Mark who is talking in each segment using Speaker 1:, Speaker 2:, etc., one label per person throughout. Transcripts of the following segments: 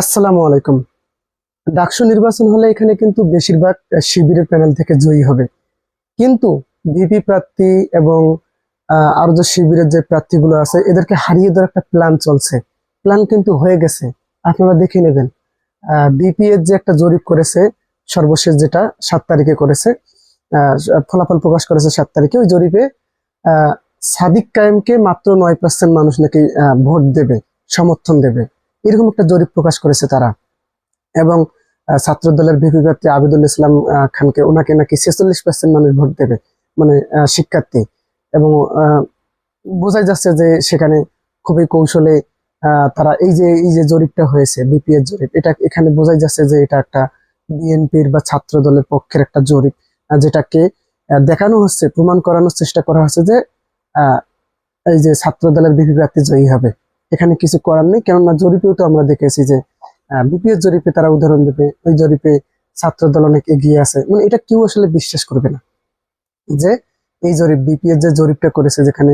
Speaker 1: আসসালামু আলাইকুম। ডাকসু নির্বাচন হলে এখানে কিন্তু বেশিরভাগ শিবিরের প্যানেল থেকে জয়ী হবে। কিন্তু ভিপি প্রার্থী এবং আরও যে শিবিরের যে প্রার্থীগুলো আছে, এদেরকে হারিয়ে দেওয়ার একটা প্ল্যান চলছে। প্ল্যান কিন্তু হয়ে গেছে। আপনারা দেখে নেবেন। বিপি এর যে একটা জরিপ করেছে, সর্বশেষ যেটা, সাত তারিখে করেছে ফলাফল প্রকাশ করেছে সাত তারিখে। ওই জরিপে সাদিক কায়েমকে মাত্র নয় পার্সেন্ট মানুষ নাকি ভোট দেবে, সমর্থন দেবে। এরকম একটা জরিপ প্রকাশ করেছে তারা। এবং ছাত্র দলের প্রার্থী আবিদুল ইসলাম খানকে ওনাকে নাকি ছেচল্লিশ পার্সেন্ট মানুষ ভোট দেবে মানে শিক্ষার্থী। এবং বোঝাই যাচ্ছে যে সেখানে খুবই কৌশলে তারা এই যে এই যে জরিপটা হয়েছে বিপি এর জরিপ, এটা এখানে বোঝাই যাচ্ছে যে এটা একটা বিএনপির বা ছাত্র দলের পক্ষের একটা জরিপ যেটাকে দেখানো হচ্ছে, প্রমাণ করানোর চেষ্টা করা হচ্ছে যে এই যে ছাত্র দলের বিপি প্রার্থী জয়ী হবে। এখানে কিছু করার নেই, কেননা জরিপেও তো আমরা দেখেছি যে বিপিএস জরিপে তারা উদাহরণ দেবে, ওই জরিপে ছাত্র দল অনেক এগিয়ে আছে। মানে এটা কেউ আসলে বিশ্বাস করবে না যে, এই জরিপ, বিপিএস যে জরিপটা করেছে যেখানে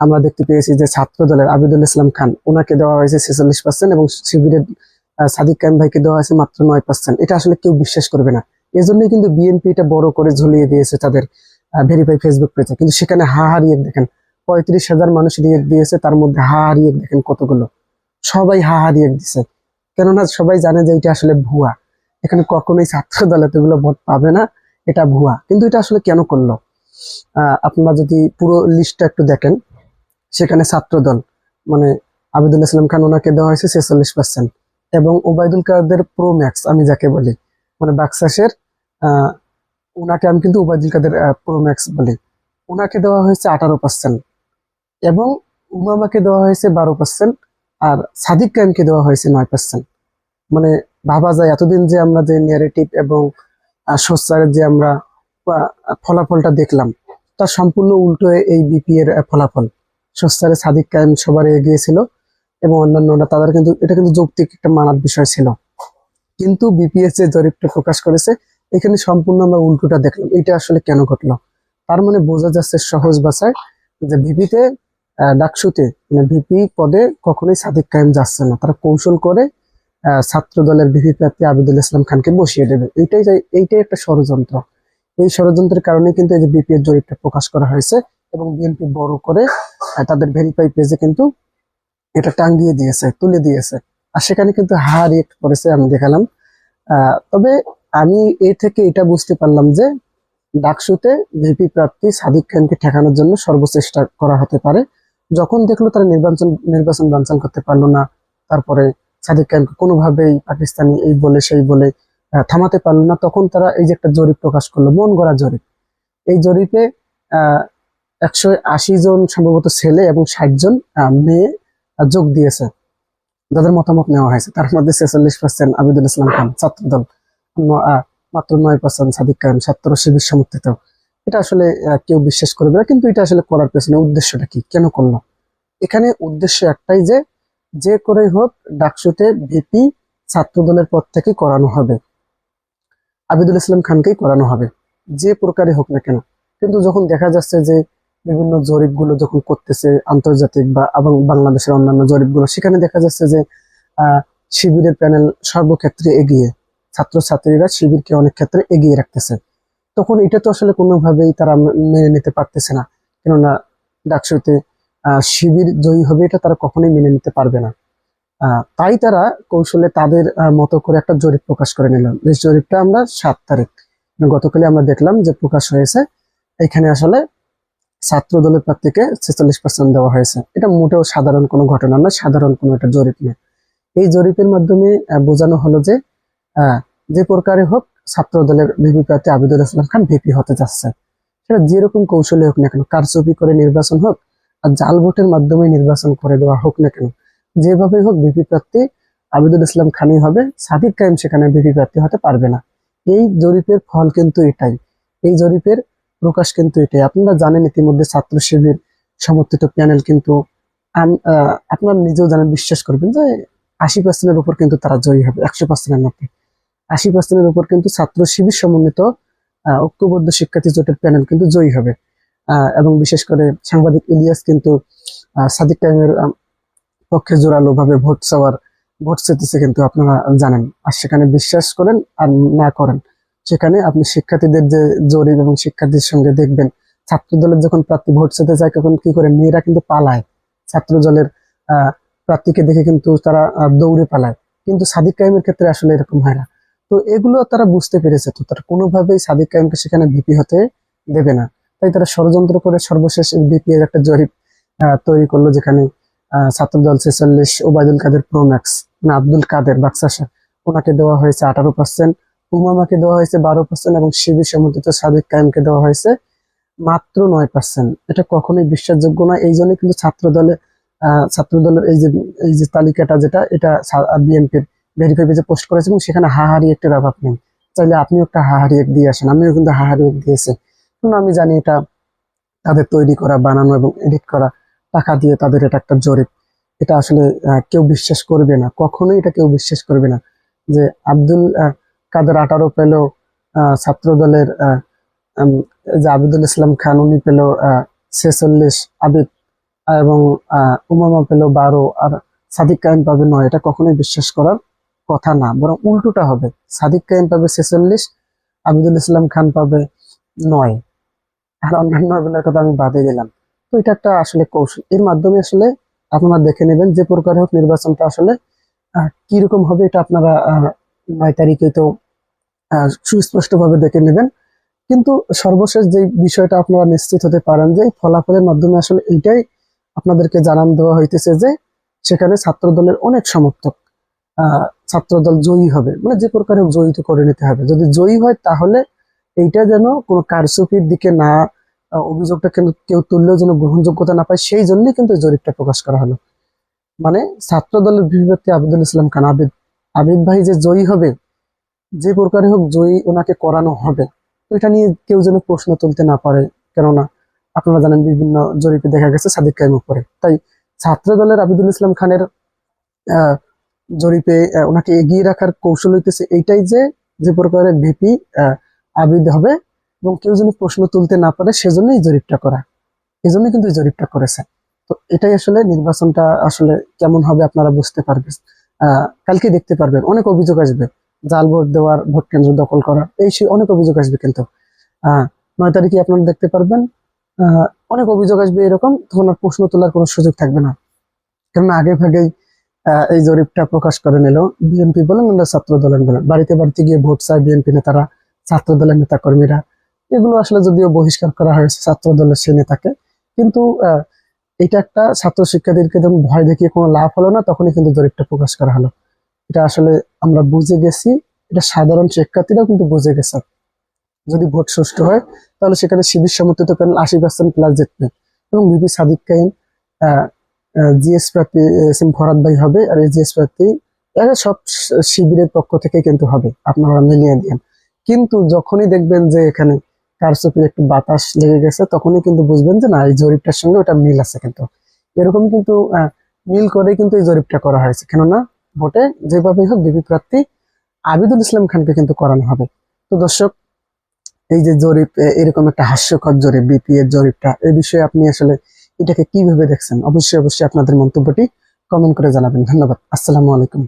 Speaker 1: আমরা দেখতে পেয়েছি যে ছাত্র দলের আবিদুল ইসলাম খান, ওনাকে দেওয়া হয়েছে ছেচল্লিশ পার্সেন্ট এবং শিবিরের সাদিক কায়েম ভাইকে দেওয়া হয়েছে মাত্র নয় পার্সেন্ট এটা আসলে কেউ বিশ্বাস করবে না। এজন্যই কিন্তু বিএনপি এটা বড় করে ঝুলিয়ে দিয়েছে তাদের ভেরিফাই ফেসবুক পেজে কিন্তু সেখানে হা হা দেখেন পঁয়ত্রিশ হাজার মানুষ রিয়েক্ট দিয়েছে, তার মধ্যে হা হা রিয়েক্ট দেখেন কতগুলো। সবাই হা হা রিয়েক্ট দিছে। কেননা সবাই জানে যে এটা আসলে ভুয়া। এখানে কখনোই ছাত্র দল এতগুলো ভোট পাবে না, এটা ভুয়া। কিন্তু এটা আসলে কেন করল? আপনারা যদি পুরো লিস্টটা একটু দেখেন, সেখানে ছাত্র দল মানে আবিদুল ইসলাম খান ওনাকে দেওয়া হয়েছে ছেচল্লিশ পার্সেন্ট এবং ওবায়দুল কাদের প্রো ম্যাক্স আমি যাকে বলি মানে বাক্সাসের, আহ, ওনাকে আমি কিন্তু ওবায়দুল কাদের প্রো ম্যাক্স বলি। ওনাকে দেওয়া হয়েছে আঠারো পার্সেন্ট এবং উমামাকে দেওয়া হয়েছে বারো পার্সেন্ট আর সাদিক কায়েমকে দেওয়া হয়েছে নয় পার্সেন্ট মানে ভাবা যায়, এতদিন যে আমরা যে ন্যারেটিভ এবং সোচ্চারের যে আমরা ফলাফলটা দেখলাম, তার সম্পূর্ণ উল্টো এই বিপি এর ফলাফল। সোচ্চারে সাদিক কায়েম সবার এগিয়েছিল এবং অন্যান্যরা, তাদের কিন্তু, এটা কিন্তু যৌক্তিক একটা মানার বিষয় ছিল। কিন্তু বিপিএস যে জরিপটা প্রকাশ করেছে, এখানে সম্পূর্ণ আমরা উল্টোটা দেখলাম, এটা আসলে কেন ঘটলো? তার মানে বোঝা যাচ্ছে সহজ ভাষায় যে ভিপিতে ডাকসুতে মানে ভিপি পদে কখনোই সাদিক কায়েম যাচ্ছে না। তারা কৌশল করে ছাত্র দলের ভিপি প্রার্থী আবিদুল ইসলাম খানকে বসিয়ে দেবে। এইটাই এইটাই একটা ষড়যন্ত্র। এই ষড়যন্ত্রের কারণে কিন্তু এই যে বিপি এর জরিপটা প্রকাশ করা হয়েছে এবং বিএনপি বড় করে তাদের ভেরিফাই পেজে কিন্তু এটা টাঙ্গিয়ে দিয়েছে, তুলে দিয়েছে। আর সেখানে কিন্তু হা রিয়েক্ট করেছে আমি দেখালাম। তবে আমি এ থেকে এটা বুঝতে পারলাম যে ডাকসুতে ভিপি প্রার্থী সাদিক খানকে ঠেকানোর জন্য সর্বচেষ্টা করা হতে পারে। যখন দেখল তারা নির্বাচন নির্বাচন বানচাল করতে পারল না তারপরে সাদিক খানকে কোনোভাবেই পাকিস্তানি এই বলে সেই বলে থামাতে পারল না তখন তারা এই যে একটা জরিপ প্রকাশ করল মন গড়া জরিপ। এই জরিপে একশো আশি জন সম্ভবত ছেলে এবং ষাট জন মেয়ে যোগ দিয়েছে। যাদের মতামত নেওয়া হয়েছে। তার মধ্যে ছেচল্লিশ পার্সেন্ট আবিদুল ইসলাম খান ছাত্র দল ন- আহ, মাত্র নয় পার্সেন্ট সাদিক খান ছাত্র শিবির সমর্থিত। এটা আসলে কেউ বিশ্বাস করবে না, কিন্তু এটা আসলে করার পেছনে উদ্দেশ্যটা কি? কেন করল? এখানে উদ্দেশ্য একটাই যে যে করেই হোক, ডাকসুতে ভিপি ছাত্র দলের পদ থেকে করানো হবে। আবিদুল ইসলাম খানকেই করানো হবে। যে প্রকারে হোক না কেন। কিন্তু যখন দেখা যাচ্ছে যে, বিভিন্ন জরিপগুলো যখন করতেছে আন্তর্জাতিক বা এবং বাংলাদেশের অন্যান্য জরিপগুলো, সেখানে দেখা যাচ্ছে যে শিবিরের প্যানেল সর্বক্ষেত্রে এগিয়ে। ছাত্রছাত্রীরা শিবিরকে অনেক ক্ষেত্রে এগিয়ে রাখতেছে। তখন এটা তো আসলে কোনোভাবেই তারা মেনে নিতে পারতেছে না। কেননা ডাকসুতে শিবির জয়ী হবে এটা তারা কখনোই মেনে নিতে পারবে না। তাই তারা কৌশলে তাদের মতো করে একটা জরিপ প্রকাশ করে নিলাম যে জরিপটা আমরা সাত তারিখ মানে গতকালে আমরা দেখলাম যে প্রকাশ হয়েছে। এখানে আসলে ছাত্র দলের প্রার্থীকে ছেচল্লিশ পার্সেন্ট দেওয়া হয়েছে। এটা মোটেও সাধারণ কোনো ঘটনা নয়, সাধারণ কোনো একটা জরিপ নয়। এই জরিপের মাধ্যমে বোঝানো হলো যে যে প্রকারে হোক ছাত্র দলের প্রার্থী আবিদুল ইসলাম খান ভিপি হতে যাচ্ছে। সেটা যেরকম কৌশলে হোক না কেন, কারচুপি করে নির্বাচন হোক আর জাল ভোটের মাধ্যমে নির্বাচন করে দেওয়া হোক না কেন, যেভাবে হোক ভিপি প্রার্থী আবিদুল ইসলাম খানই হবে, সাদিক কায়েম সেখানে ভিপি প্রার্থী হতে পারবে না। এই জরিপের ফল কিন্তু এটাই, এই জরিপের প্রকাশ কিন্তু এটাই। আপনারা জানেন ইতিমধ্যে ছাত্র শিবির সমর্থিত প্যানেল কিন্তু আপনারা নিজেও জানেন, বিশ্বাস করবেন যে আশি পার্সেন্টের উপর কিন্তু তারা জয়ী হবে, একশো পার্সেন্টের মধ্যে। আশি পার্সেন্টের উপর কিন্তু ছাত্র শিবির সমন্বিত ঐক্যবদ্ধ শিক্ষার্থী জোটের প্যানেল কিন্তু জয়ী হবে। এবং বিশেষ করে সাংবাদিক ইলিয়াস কিন্তু সাদিক টাইমের পক্ষে জোরালো ভাবে ভোট চাওয়ার, ভোট চেতেছে কিন্তু আপনারা জানেন। আর সেখানে বিশ্বাস করেন আর না করেন, সেখানে আপনি শিক্ষার্থীদের যে জরিপ এবং শিক্ষার্থীর সঙ্গে দেখবেন ছাত্র দলের যখন প্রার্থী ভোট চেতে যায়, তখন কি করে মেয়েরা কিন্তু পালায়। ছাত্র দলের আহ, প্রার্থীকে দেখে কিন্তু তারা দৌড়ে পালায়। কিন্তু সাদিক কাইমের ক্ষেত্রে আসলে এরকম হয় না। তো এগুলো তারা বুঝতে পেরেছে তো তারা কোনোভাবেই সাদিক কাইমকে সেখানে ভিপি হতে দেবে না। তাই তারা ষড়যন্ত্র করে সর্বশেষ বিপি এর একটা জরিপ তৈরি করল যেখানে আহ, ছাত্রদল ছেচল্লিশ ওবায়দুল কাদের প্রোম্যাক্স না আব্দুল কাদের বাক্সাসা ওনাকে দেওয়া হয়েছে আঠারো পার্সেন্ট উমামাকে দেওয়া হয়েছে বারো পার্সেন্ট এবং শিবির সমর্থিত সাদিক কায়েমকে দেওয়া হয়েছে মাত্র নয় পার্সেন্ট এটা কখনোই বিশ্বাসযোগ্য না এই জন্য কিন্তু ছাত্র দলে ছাত্র দলের এই যে এই যে তালিকাটা যেটা এটা বিএনপির ভেরিফাই পেজে পোস্ট করেছে এবং সেখানে হাহারি একটির অভাব নেই। চাইলে আপনিও একটা হাহারি এক দিয়ে আসেন, আমিও কিন্তু হাহারি এক দিয়েছি। কারণ আমি জানি এটা তাদের তৈরি করা, বানানো এবং এডিট করা, টাকা দিয়ে তাদের এটা একটা জরিপ। এটা আসলে কেউ বিশ্বাস করবে না, কখনোই এটা কেউ বিশ্বাস করবে না যে আব্দুল কাদের আঠারো পেল ছাত্র দলের যে আবিদুল ইসলাম খান, উনি পেল ছেচল্লিশ, আবিদ এবং উমামা পেল বারো, আর সাদিক কায়েম পাবে নয়, এটা কখনোই বিশ্বাস করার কথা না, বরং উল্টোটা হবে। সাদিক কায়েম পাবে ছেচল্লিশ, আবিদুল ইসলাম খান পাবে নয়। আর অন্যান্য এগুলোর কথা আমি বাদে দিলাম। তো এটা একটা আসলে কৌশল। এর মাধ্যমে আসলে আপনারা দেখে নেবেন যে প্রকার হোক নির্বাচনটা আসলে কীরকম হবে এটা আপনারা নয় তারিখে তো সুস্পষ্টভাবে দেখে নেবেন। কিন্তু সর্বশেষ যে বিষয়টা আপনারা নিশ্চিত হতে পারেন যে ফলাফলের মাধ্যমে আসলে এইটাই আপনাদেরকে জানান দেওয়া হইতেছে যে সেখানে ছাত্র দলের অনেক সমর্থক ছাত্রদল জয়ী হবে। মানে যে প্রকারে হোক জয়ী তো করে নিতে হবে। যদি জয়ী হয় তাহলে এইটা যেন কোনো কারচুপির দিকে না অভিযোগটা কেউ তুললেও যেন গ্রহণযোগ্যতা না পায় সেই জন্যই কিন্তু জরিপটা প্রকাশ করা হলো। মানে ছাত্র দলের বিপক্ষে আবিদুল ইসলাম খান আবিদ আবিদ ভাই যে জয়ী হবে যে প্রকারে হোক জয়ী ওনাকে করানো হবে এটা নিয়ে কেউ যেন প্রশ্ন তুলতে না পারে। কেননা আপনারা জানেন বিভিন্ন জরিপে দেখা গেছে সাদিক কায়েম উপরে। তাই ছাত্র দলের আবিদুল ইসলাম খানের আহ, জরিপে ওনাকে এগিয়ে রাখার কৌশল হইতেছে এইটাই যে যে প্রকারের ভিপি আবিদ হবে এবং কেউ যেন প্রশ্ন তুলতে না পারে, সেজন্যই জরিপটা করা। এই জন্য কিন্তু জরিপটা করেছে। তো এটাই আসলে নির্বাচনটা আসলে কেমন হবে আপনারা বুঝতে পারবেন। কালকে দেখতে পারবেন, অনেক অভিযোগ আসবে। জাল ভোট দেওয়ার, ভোট কেন্দ্র দখল করার, এই সেই অনেক অভিযোগ আসবে কিন্তু। নয় তারিখে আপনারা দেখতে পারবেন। অনেক অভিযোগ আসবে এরকম, তখন আর প্রশ্ন তোলার কোনো সুযোগ থাকবে না। কেননা আগে ভাগেই এই জরিপটা প্রকাশ করে নিল বিএনপি বলেন আমরা ছাত্র দলের বলেন। বাড়িতে বাড়িতে গিয়ে ভোট চায় বিএনপি নেতারা ছাত্র দলের নেতা কর্মীরা এগুলো আসলে যদিও বহিষ্কার করা হয়েছে ছাত্র দলের সেই নেতাকে কিন্তু আহ, এটা একটা ছাত্র শিক্ষার্থীদেরকে যখন ভয় দেখিয়ে কোনো লাভ হলো না তখনই কিন্তু জরিপটা প্রকাশ করা হলো। এটা আসলে আমরা বুঝে গেছি এটা সাধারণ শিক্ষার্থীরাও কিন্তু বুঝে গেছে। যদি ভোট সুষ্ঠু হয় তাহলে সেখানে শিবির সমর্থিত প্যানেল আশি পার্সেন্ট প্লাস জিতবে। এবং বিপি সাদিক কাইম জিএস প্রার্থী এস এম ফরাদ ভাই হবে আর এই জিএস প্রার্থী এরা সব শিবিরের পক্ষ থেকে কিন্তু হবে। আপনারা মিলিয়ে দিন কিন্তু যখনই দেখবেন যে এখানে কারচুপির একটু বাতাস লেগে গেছে, তখনই কিন্তু বুঝবেন যে না, এই জরিপটার সঙ্গে ওটা মিল আছে কিন্তু। এরকম কিন্তু মিল করে কিন্তু এই জরিপটা করা হয়েছে। কেননা ভোটে যেভাবেই হোক বিপি প্রার্থী আবিদুল ইসলাম খানকে কিন্তু করানো হবে। তো দর্শক, এই যে জরিপ এরকম একটা হাস্যকর জরিপ বিপি এর জরিপটা এই বিষয়ে আপনি আসলে এটাকে কীভাবে দেখছেন? অবশ্যই অবশ্যই আপনাদের মন্তব্যটি কমেন্ট করে জানাবেন। ধন্যবাদ। আসসালামু আলাইকুম।